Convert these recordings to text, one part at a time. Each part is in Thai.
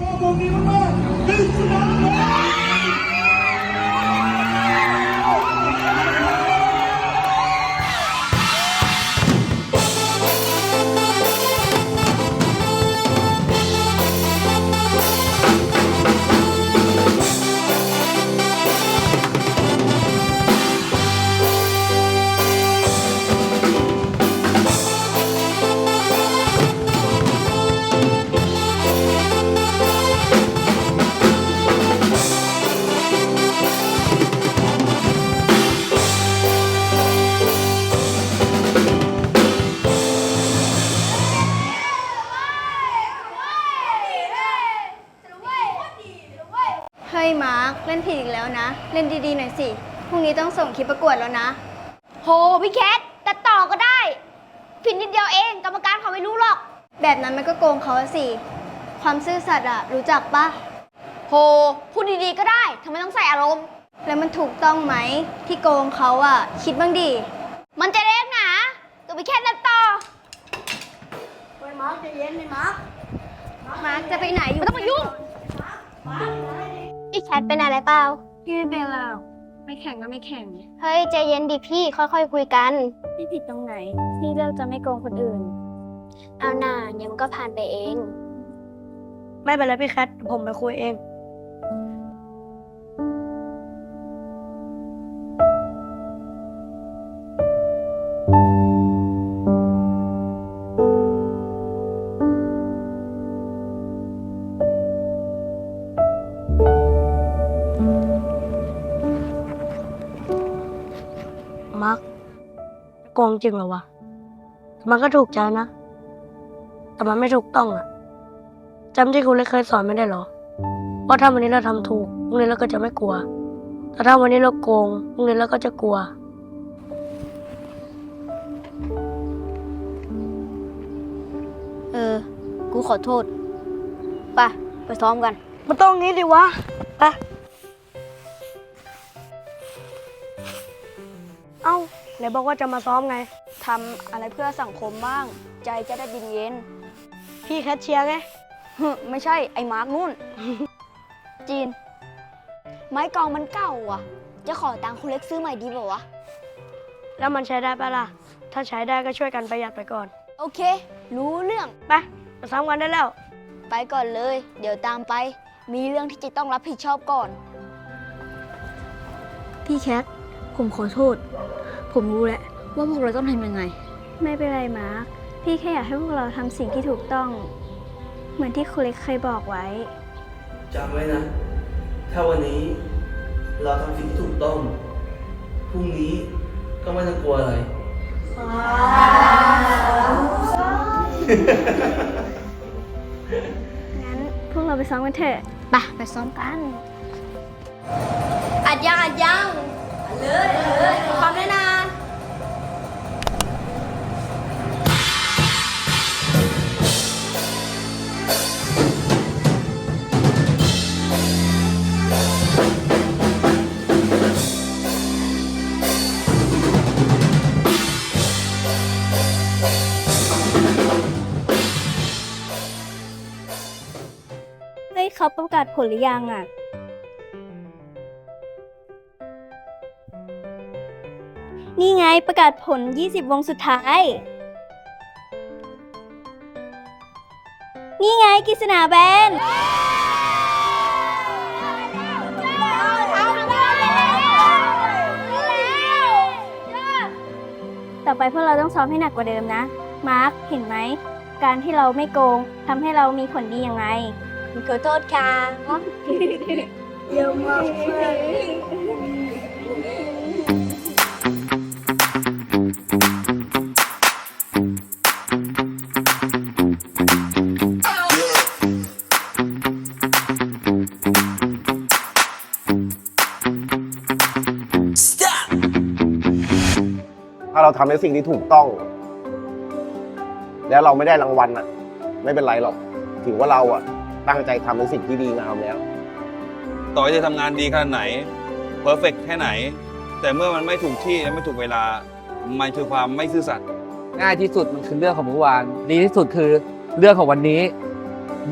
告诉你们 on, give เล่นดีๆหน่อยสิ พรุ่งนี้ต้องส่งคลิปประกวดแล้วนะ โห พี่แคทตัดต่อก็ได้ ผิดนิดเดียวเองกรรมการเขาไม่รู้หรอก แบบนั้นมันก็โกงเขาอะสิ ความซื่อสัตย์อะรู้จักปะโห พูดดีๆก็ได้ทำไมต้องใส่อารมณ์ แล้วมันถูกต้องไหมที่โกงเขาอะคิดบ้างดิ มันจะเล็กหนาก็ไปแค่ตัดต่อมาร์คจะไปไหนอยู่ไม่ต้องมายุ่งพี่แคทเป็นอะไรเปล่า พี่ไม่เป็นแล้วไม่แข่งก็ไม่แข่งเฮ้ยใจเย็นดิพี่ค่อยๆคุยกัน พี่ผิดตรงไหนพี่เลือกจะไม่โกงคนอื่น เอาหน่าเดี๋ยวมันก็ผ่านไปเอง ไม่เป็นไรพี่แคทผมไปคุยเอง กงจริงเหรอวะ มันก็ถูกใจนะ แต่มันไม่ถูกต้องอะจำที่ครูเล็กเคยสอนไม่ได้เหรอ ว่าถ้าวันนี้เราทำถูกพรุ่งนี้เราก็จะไม่กลัว แต่ถ้าวันนี้เราโกงพรุ่งนี้เราก็จะกลัว เออ กูขอโทษ ไป ไปซ้อมกัน มันต้องงี้ดิวะ ไป ไหนบอกว่าจะมาซ้อมไง ทำอะไรเพื่อสังคมบ้าง ใจจะได้ดินเย็น พี่แคทเชียร์ไงฮึไม่ใช่ไอ้มาร์กนู่น จีน ไม้กองมันเก่าอะ จะขอตังค์คุณเล็กซื้อใหม่ดีเปล่าวะ แล้วมันใช้ได้ปะล่ะ ถ้าใช้ได้ก็ช่วยกันประหยัดไปก่อน โอเค รู้เรื่อง ไปไปซ้อมกันได้แล้ว ไปก่อนเลย เดี๋ยวตามไป มีเรื่องที่จะต้องรับผิดชอบก่อน พี่แคท ผมขอโทษ ผมรู้แล้วว่าพวกเราต้องทำยังไง ไม่เป็นไรมาร์ค พี่แค่อยากให้พวกเราทำสิ่งที่ถูกต้อง เหมือนที่ครูเล็กเคยบอกไว้ จำไว้นะ ถ้าวันนี้เราทำสิ่งที่ถูกต้อง พรุ่งนี้ก็ไม่ต้องกลัวอะไร งั้นพวกเราไปซ้อมกันเถอะ ไปไปซ้อมกัน อัดยังอัดยังเลยเลยพร้อมด้วยนะ เฮ้ยเขาประกาศผลหรือยังอะ นี่ไงประกาศผล 20 วงสุดท้าย นี่ไงกิษณาแบนต่อไปพวกเราต้องซ้อมให้หนักกว่าเดิมนะ มาร์ค เห็นไหม การที่เราไม่โกงทำให้เรามีผลดียังไง ขอโทษค่ะเยอะมากถ้าเราทำในสิ่งที่ถูกต้อง แล้วเราไม่ได้รางวัลอะ ไม่เป็นไรหรอก ถือว่าเราอะ ตั้งใจทำในสิ่งที่ดีงามแล้ว ต่อให้จะทำงานดีขนาดไหนเพอร์เฟกแค่ไหน แต่เมื่อมันไม่ถูกที่และไม่ถูกเวลา มันคือความไม่ซื่อสัตย์ง่ายที่สุดมันคือเรื่องของเมื่อวาน ดีที่สุดคือเรื่องของวันนี้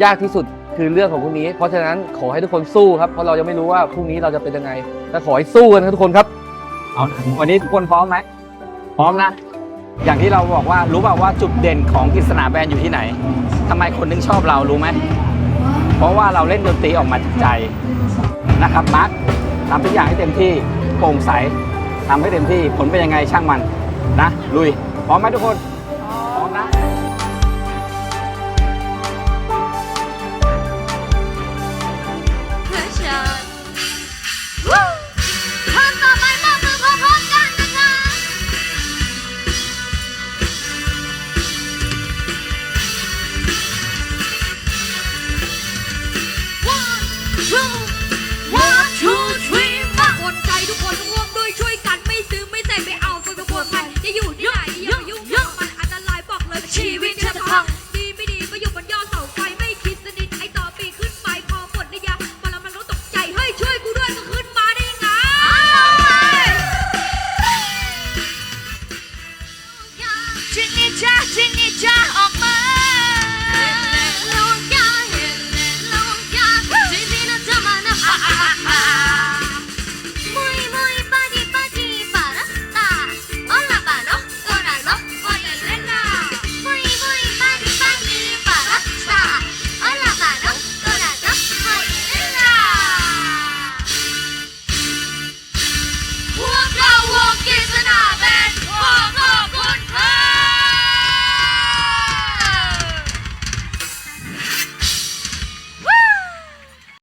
ยากที่สุดคือเรื่องของพรุ่งนี้ เพราะฉะนั้นขอให้ทุกคนสู้ครับ เพราะเรายังไม่รู้ว่าพรุ่งนี้เราจะเป็นยังไงแต่ขอให้สู้กันครับทุกคนครับ เอาวันนี้ทุกคนพร้อมไหมพร้อมนะ อย่างที่เราบอกว่ารู้เปล่าว่าจุดเด่นของกิษณาแบรนด์อยู่ที่ไหนทำไมคนถึงชอบเรารู้ไหม เพราะว่าเราเล่นดนตรีออกมาจากใจนะครับมาร์คทำทุกอย่างให้เต็มที่โปร่งใสทำให้เต็มที่ผลเป็นยังไงช่างมันนะลุยพร้อมไหมทุกคน ชีวิตฉันจะพัง ดีไม่ดีก็อยู่บนยอดเสาไฟไม่คิดสนิทไอต่อปีขึ้นไปพอหมนิยาพอเรมันรู้ตกใจเฮ้ยช่วยกูด้วยก็ขึ้นมาได้ไงจิงนี่จ้าจิงนี่จ้า